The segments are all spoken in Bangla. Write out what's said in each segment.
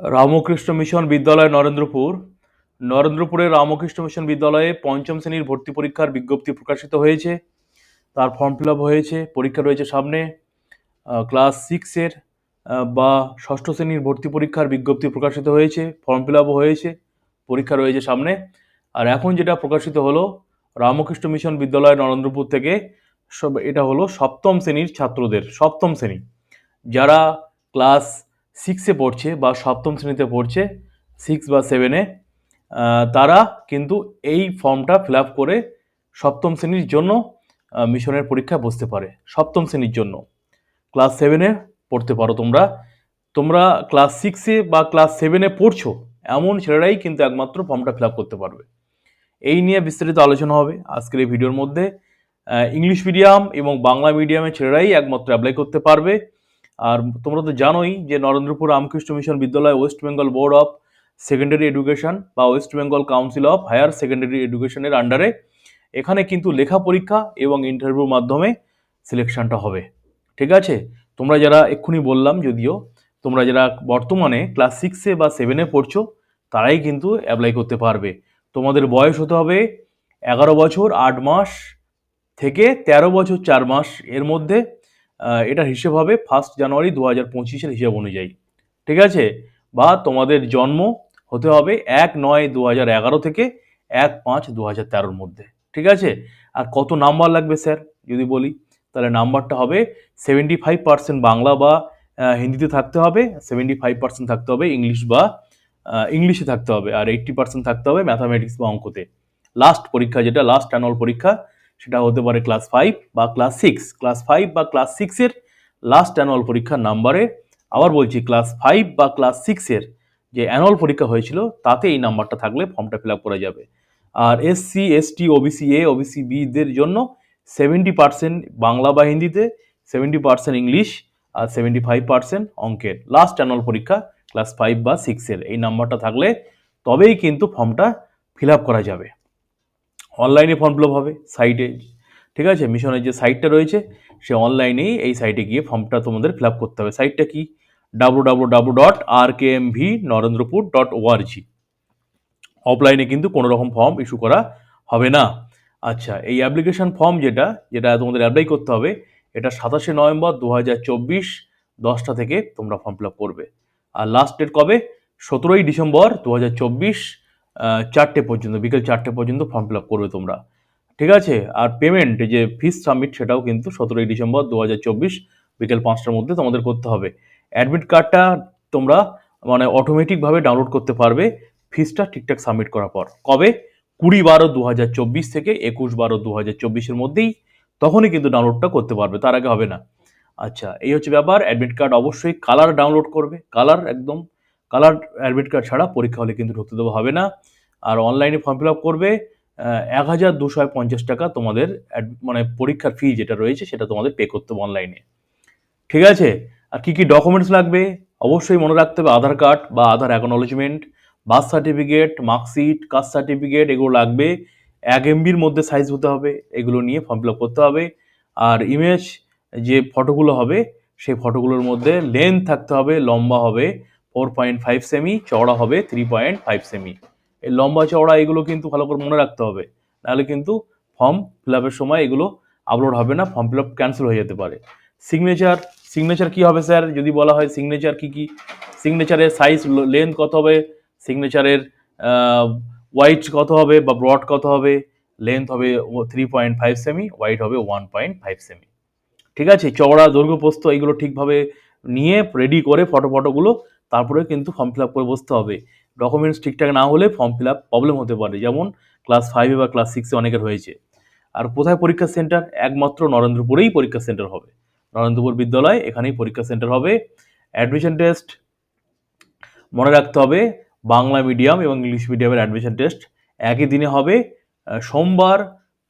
রামকৃষ্ণ মিশন বিদ্যালয় নরেন্দ্রপুর। নরেন্দ্রপুরের রামকৃষ্ণ মিশন বিদ্যালয়ে পঞ্চম শ্রেণির ভর্তি পরীক্ষার বিজ্ঞপ্তি প্রকাশিত হয়েছে। তার ফর্ম ফিল হয়েছে, পরীক্ষা রয়েছে সামনে। ক্লাস সিক্সের বা ষষ্ঠ শ্রেণির ভর্তি পরীক্ষার বিজ্ঞপ্তি প্রকাশিত হয়েছে, ফর্ম ফিল হয়েছে, পরীক্ষা রয়েছে সামনে। আর এখন যেটা প্রকাশিত হলো, রামকৃষ্ণ মিশন বিদ্যালয় নরেন্দ্রপুর থেকে সব, এটা হলো সপ্তম শ্রেণির ছাত্রদের, সপ্তম শ্রেণি। যারা ক্লাস সিক্সে পড়ছে বা সপ্তম শ্রেণীতে পড়ছে সিক্স বা সেভেনে তারা কিন্তু এই ফর্মটা ফিল আপ করে সপ্তম শ্রেণির জন্য মিশনের পরীক্ষায় বসতে পারে, সপ্তম শ্রেণির জন্য। ক্লাস সেভেনে পড়তে পারো তোমরা। তোমরা ক্লাস সিক্সে বা ক্লাস সেভেনে পড়ছো, এমন ছেলেরাই কিন্তু একমাত্র ফর্মটা ফিল আপ করতে পারবে। এই নিয়ে বিস্তারিত আলোচনা হবে আজকের এই ভিডিওর মধ্যে। ইংলিশ মিডিয়াম এবং বাংলা মিডিয়ামের ছেলেরাই একমাত্র অ্যাপ্লাই করতে পারবে। আর তোমরা তো জানোই যে Narendrapur Ramakrishna Mission Vidyalaya West Bengal Board of Secondary Education বা West Bengal Council of Higher Secondary এডুকেশনের আন্ডারে এখানে কিন্তু লেখা পরীক্ষা এবং ইন্টারভিউর মাধ্যমে সিলেকশনটা হবে। ঠিক আছে? তোমরা যারা, এক্ষুনি বললাম যদিও, তোমরা যারা বর্তমানে ক্লাস সিক্সে বা সেভেনে পড়ছো, তারাই কিন্তু অ্যাপ্লাই করতে পারবে। তোমাদের বয়স হতে হবে এগারো বছর আট মাস থেকে তেরো বছর চার মাস এর মধ্যে। এটার হিসেব হবে ফার্স্ট জানুয়ারি দু হাজার পঁচিশের হিসাব অনুযায়ী। ঠিক আছে? বা তোমাদের জন্ম হতে হবে এক নয় দু হাজার এগারো থেকে এক পাঁচ দু হাজার তেরোর মধ্যে। ঠিক আছে? আর কত নাম্বার লাগবে স্যার যদি বলি, তাহলে নাম্বারটা হবে সেভেন্টি ফাইভ পার্সেন্ট বাংলা বা হিন্দিতে থাকতে হবে সেভেন্টি ফাইভ পার্সেন্ট থাকতে হবে ইংলিশ বা ইংলিশে থাকতে হবে, আর এইট্টি পার্সেন্ট থাকতে হবে ম্যাথামেটিক্স বা অঙ্কতে। লাস্ট পরীক্ষা যেটা লাস্ট অ্যানুয়াল পরীক্ষা সেটা হতে পারে ক্লাস ফাইভ বা ক্লাস সিক্স ক্লাস ফাইভ বা ক্লাস সিক্সের লাস্ট অ্যানুয়াল পরীক্ষার নাম্বারে আবার বলছি ক্লাস ফাইভ বা ক্লাস সিক্সের যে অ্যানুয়াল পরীক্ষা হয়েছিল, তাতে এই নাম্বারটা থাকলে ফর্মটা ফিল আপ করা যাবে। আর SC ST OBC A OBC বিদের জন্য সেভেন্টি পার্সেন্ট বাংলা বা হিন্দিতে সেভেন্টি পার্সেন্ট ইংলিশ আর সেভেন্টি ফাইভ পার্সেন্ট অঙ্কের। লাস্ট অ্যানুয়াল পরীক্ষা ক্লাস ফাইভ বা সিক্সের এই নাম্বারটা থাকলে তবেই কিন্তু ফর্মটা ফিল আপ করা যাবে। অনলাইনে ফর্ম ফিল হবে সাইটে ঠিক আছে? মিশনের যে সাইটটা রয়েছে, সে অনলাইনেই এই সাইটে গিয়ে ফর্মটা তোমাদের ফিল আপ করতে হবে। সাইটটা কি? W W W dot R K M V Narendrapur dot org অফলাইনে কিন্তু কোনো রকম ফর্ম ইস্যু করা হবে না। আচ্ছা এই অ্যাপ্লিকেশন ফর্ম যেটা যেটা তোমাদের অ্যাপ্লাই করতে হবে, এটা সাতাশে নভেম্বর দু হাজার চব্বিশ দশটা থেকে তোমরা ফর্ম ফিল আপ করবে। আর লাস্ট ডেট কবে? সতেরোই ডিসেম্বর দু হাজার চব্বিশ চারটে পর্যন্ত, বিকেল চারটে পর্যন্ত ফর্ম ফিল আপ করবে তোমরা। ঠিক আছে? আর পেমেন্ট যে ফিস সাবমিট সেটাও কিন্তু সতেরোই ডিসেম্বর দু হাজার চব্বিশ বিকেল পাঁচটার মধ্যে তোমাদের করতে হবে। অ্যাডমিট কার্ডটা তোমরা মানে অটোমেটিকভাবে ডাউনলোড করতে পারবে ফিসটা ঠিকঠাক সাবমিট করার পর। কবে? কুড়ি বারো দু হাজার চব্বিশ থেকে একুশ বারো দু হাজার চব্বিশের মধ্যেই তখনই কিন্তু ডাউনলোডটা করতে পারবে, তার আগে হবে না। আচ্ছা এই হচ্ছে ব্যাপার। অ্যাডমিট কার্ড অবশ্যই কালার ডাউনলোড করবে কালার একদম কালার অ্যাডমিট কার্ড ছাড়া পরীক্ষা হলে কিন্তু ঢুকতে দেওয়া হবে না। আর অনলাইনে ফর্ম ফিল আপ করবে এক হাজার দুশো পঞ্চাশ টাকা তোমাদের মানে পরীক্ষার ফি যেটা রয়েছে সেটা তোমাদের পে করতে হবে অনলাইনে। ঠিক আছে? আর কি কি ডকুমেন্টস লাগবে? অবশ্যই মনে রাখতে হবে আধার কার্ড বা Aadhaar acknowledgement birth certificate marksheet caste certificate এগুলো লাগবে। এক এমবির মধ্যে সাইজ হতে হবে, এগুলো নিয়ে ফর্ম ফিল আপ করতে হবে। আর ইমেজ যে ফটোগুলো হবে, সেই ফটোগুলোর মধ্যে লেন্থ থাকতে হবে, লম্বা হবে। ফোর পয়েন্ট ফাইভ সেমি চওড়া হবে থ্রি পয়েন্ট ফাইভ সেমি এই লম্বা, চওড়া এগুলো কিন্তু ভালো করে মনে রাখতে হবে। নাহলে কিন্তু ফর্ম ফিল আপের সময় এগুলো আপলোড হবে না ফর্ম ফিল আপ ক্যান্সেল হয়ে যেতে পারে। সিগনেচার সিগনেচার কি হবে স্যার যদি বলা হয় সিগনেচার কি কি? সিগনেচারের সাইজ লেন্থ কত হবে? সিগনেচারের হোয়াইট কত হবে বা ব্রড কত হবে? লেন্থ হবে থ্রি পয়েন্ট ফাইভ সেমি হোয়াইট হবে ওয়ান পয়েন্ট ফাইভ সেমি ঠিক আছে? চওড়া, দৈর্ঘ্য প্রস্থ এইগুলো ঠিকভাবে নিয়ে রেডি করে ফটো ফটোগুলো তারপরে কিন্তু ফর্ম ফিল আপ করে বসতে হবে। ডকুমেন্টস ঠিকঠাক না হলে ফর্ম ফিল আপ প্রবলেম হতে পারে, যেমন ক্লাস ফাইভে বা ক্লাস সিক্সে অনেকের হয়েছে। আর কোথায় পরীক্ষা সেন্টার একমাত্র নরেন্দ্রপুরেই পরীক্ষা সেন্টার হবে। নরেন্দ্রপুর বিদ্যালয়, এখানেই পরীক্ষা সেন্টার হবে। অ্যাডমিশন টেস্ট মনে রাখতে হবে, বাংলা মিডিয়াম এবং ইংলিশ মিডিয়ামের অ্যাডমিশন টেস্ট একই দিনে হবে। সোমবার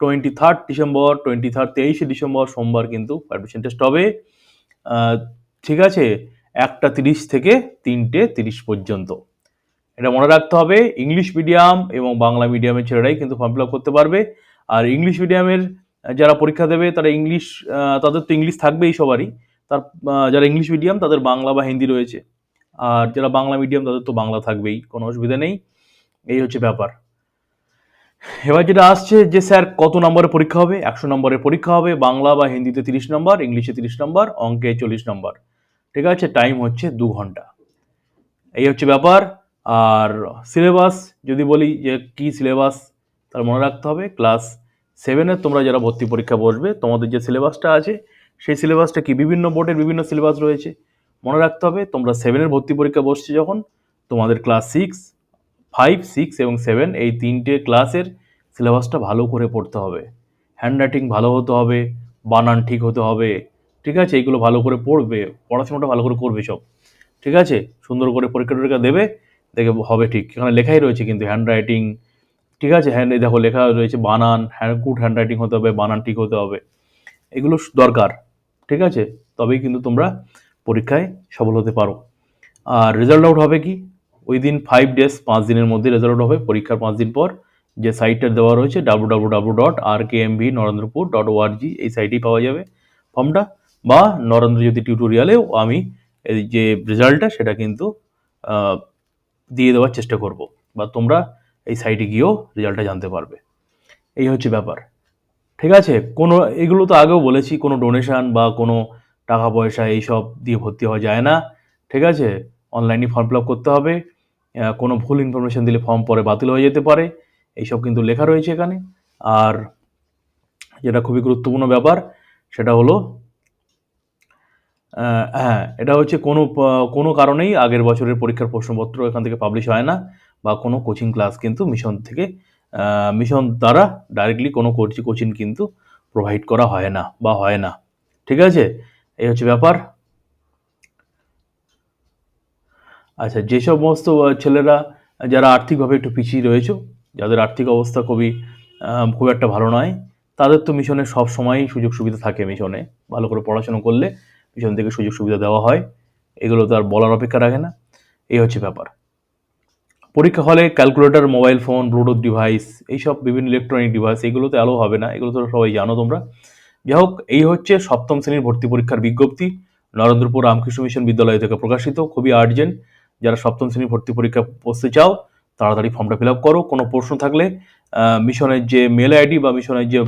twenty third December twenty third তেইশে ডিসেম্বর সোমবার কিন্তু অ্যাডমিশন টেস্ট হবে। ঠিক আছে একটা তিরিশ থেকে তিনটে তিরিশ পর্যন্ত। এটা মনে রাখতে হবে, ইংলিশ মিডিয়াম এবং বাংলা মিডিয়ামের ছেলেরাই কিন্তু ফর্ম ফিল আপ করতে পারবে। আর ইংলিশ মিডিয়ামের যারা পরীক্ষা দেবে, তারা ইংলিশ তাদের তো ইংলিশ থাকবেই সবারই। তার যারা ইংলিশ মিডিয়াম, তাদের বাংলা বা হিন্দি রয়েছে। আর যারা বাংলা মিডিয়াম, তাদের তো বাংলা থাকবেই, কোনো অসুবিধা নেই। এই হচ্ছে ব্যাপার। এবার যেটা আসছে যে, স্যার, কত নম্বরের পরীক্ষা হবে? একশো নম্বরের পরীক্ষা হবে, বাংলা বা হিন্দিতে তিরিশ নম্বর, ইংলিশে তিরিশ নম্বর, অঙ্কে চল্লিশ নম্বর। ঠিক আছে? টাইম হচ্ছে দু ঘণ্টা। এই হচ্ছে ব্যাপার। আর সিলেবাস যদি বলি যে কী সিলেবাস তার মনে রাখতে হবে ক্লাস সেভেনের তোমরা যারা ভর্তি পরীক্ষা বসবে, তোমাদের যে সিলেবাসটা আছে, সেই সিলেবাসটা কি বিভিন্ন বোর্ডের বিভিন্ন সিলেবাস রয়েছে, মনে রাখতে হবে। তোমরা সেভেনের ভর্তি পরীক্ষা বসছে যখন, তোমাদের ক্লাস সিক্স ফাইভ সিক্স এবং সেভেন এই তিনটে ক্লাসের সিলেবাসটা ভালো করে পড়তে হবে। হ্যান্ডরাইটিং ভালো হতে হবে, বানান ঠিক হতে হবে ঠিক আছে? এইগুলো ভালো করে পড়বে, পড়াশোনাটা ভালো করে করবে সব। ঠিক আছে? সুন্দর করে পরীক্ষা টরীক্ষা দেবে, দেখে হবে ঠিক। এখানে লেখাই রয়েছে কিন্তু হ্যান্ড রাইটিং ঠিক আছে? হ্যান্ড দেখো লেখা রয়েছে বানান হ্যান্ড গুড হ্যান্ড রাইটিং হতে হবে, বানান ঠিক হতে হবে। এগুলো দরকার, ঠিক আছে? তবেই কিন্তু তোমরা পরীক্ষায় সফল হতে পারো। আর রেজাল্ট আউট হবে কি? ওই দিন ফাইভ ডেজ পাঁচ দিনের মধ্যে রেজাল্ট আউট হবে। পরীক্ষার পাঁচ দিন পর যে সাইটটা দেওয়া রয়েছে W W W dot R K M V Narendrapur dot org এই সাইটেই পাওয়া যাবে। ফর্মটা বা নরেন্দ্র জ্যোতি টিউটোরিয়ালেও আমি এই যে রেজাল্টটা সেটা কিন্তু দিয়ে দেওয়ার চেষ্টা করব বা তোমরা এই সাইটে গিয়েও রেজাল্টটা জানতে পারবে। এই হচ্ছে ব্যাপার। ঠিক আছে? কোনো, এগুলো তো আগেও বলেছি, কোনো ডোনেশন বা কোনো টাকা পয়সা এইসব দিয়ে ভর্তি হওয়া যায় না। ঠিক আছে? অনলাইনে ফর্ম ফিল আপ করতে হবে। কোনো ভুল ইনফরমেশন দিলে ফর্ম পরে বাতিল হয়ে যেতে পারে। এইসব কিন্তু লেখা রয়েছে এখানে। আর যেটা খুবই গুরুত্বপূর্ণ ব্যাপার, সেটা হলো হ্যাঁ এটা হচ্ছে কোনো কোনো কারণেই আগের বছরের পরীক্ষার প্রশ্নপত্র এখান থেকে পাবলিশ হয় না বা কোনো কোচিং ক্লাস কিন্তু মিশন থেকে মিশন দ্বারা ডাইরেক্টলি কোনো কোচিং কিন্তু প্রোভাইড করা হয় না বা হয় না। ঠিক আছে? এই হচ্ছে ব্যাপার। আচ্ছা যে সমস্ত ছেলেরা, যারা আর্থিকভাবে একটু পিছিয়ে রয়েছে, যাদের আর্থিক অবস্থা খুবই খুব একটা ভালো নয়, তাদের তো মিশনে সব সময়ই সুযোগ সুবিধা থাকে মিশনে ভালো করে পড়াশোনা করলে। মিশন থেকে সুযোগ সুবিধা দেওয়া হয়। এগুলো তো আর বলার অপেক্ষা রাখে না। এই হচ্ছে ব্যাপার। পরীক্ষা হলে calculator mobile phone bluetooth device এইসব বিভিন্ন ইলেকট্রনিক ডিভাইস এগুলো তো অ্যালো হবে না। এগুলো তো সবাই জানো তোমরা। যাই হোক, এই হচ্ছে সপ্তম শ্রেণির ভর্তি পরীক্ষার বিজ্ঞপ্তি। নরেন্দ্রপুর রামকৃষ্ণ মিশন বিদ্যালয় থেকে প্রকাশিত। খুবই আর্জেন্ট যারা সপ্তম শ্রেণির ভর্তি পরীক্ষা বসতে চাও, তাড়াতাড়ি ফর্মটা ফিল আপ করো। কোনো প্রশ্ন থাকলে মিশনের যে মেল আইডি বা মিশনের যে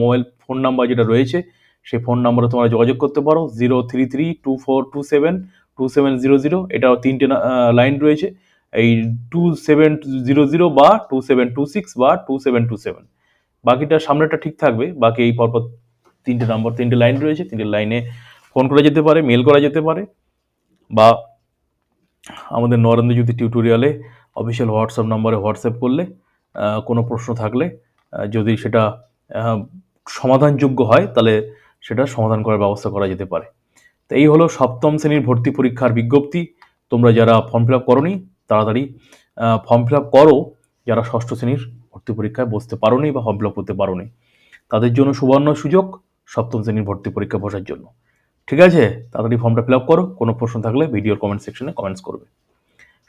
মোবাইল ফোন নাম্বার যেটা রয়েছে সেই ফোন নাম্বারে তোমরা যোগাযোগ করতে পারো zero three three two four two seven two seven zero zero, এটাও তিনটে লাইন রয়েছে। এই টু সেভেন জিরো জিরো বা টু সেভেন টু সিক্স বা টু সেভেন টু সেভেন। বাকিটা সামনেটা ঠিক থাকবে, বাকি এই পরপর তিনটে নাম্বার, তিনটে লাইন রয়েছে, তিনটে লাইনে ফোন করা যেতে পারে, মেল করা যেতে পারে, বা আমাদের নরেন্দ্র জ্যোতি টিউটোরিয়ালে অফিসিয়াল হোয়াটসঅ্যাপ নম্বরে হোয়াটসঅ্যাপ করলে কোনো প্রশ্ন থাকলে যদি সেটা সমাধানযোগ্য হয়, তাহলে সেটা সমাধান করার ব্যবস্থা করা যেতে পারে। তো এই হলো সপ্তম শ্রেণির ভর্তি পরীক্ষার বিজ্ঞপ্তি। তোমরা যারা ফর্ম ফিল আপ করোনি, তাড়াতাড়ি ফর্ম ফিল আপ করো। যারা ষষ্ঠ শ্রেণির ভর্তি পরীক্ষায় বসতে পারোনি বা ফর্ম ফিল আপ করতে পারোনি, তাদের জন্য সুবর্ণ সুযোগ সপ্তম শ্রেণির ভর্তি পরীক্ষা বসার জন্য। ঠিক আছে? তাড়াতাড়ি ফর্মটা ফিল আপ করো। কোনো প্রশ্ন থাকলে ভিডিওর কমেন্ট সেকশনে কমেন্টস করবে।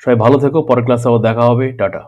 সবাই ভালো থেকো। পরের ক্লাসে আবার দেখা হবে। টাটা।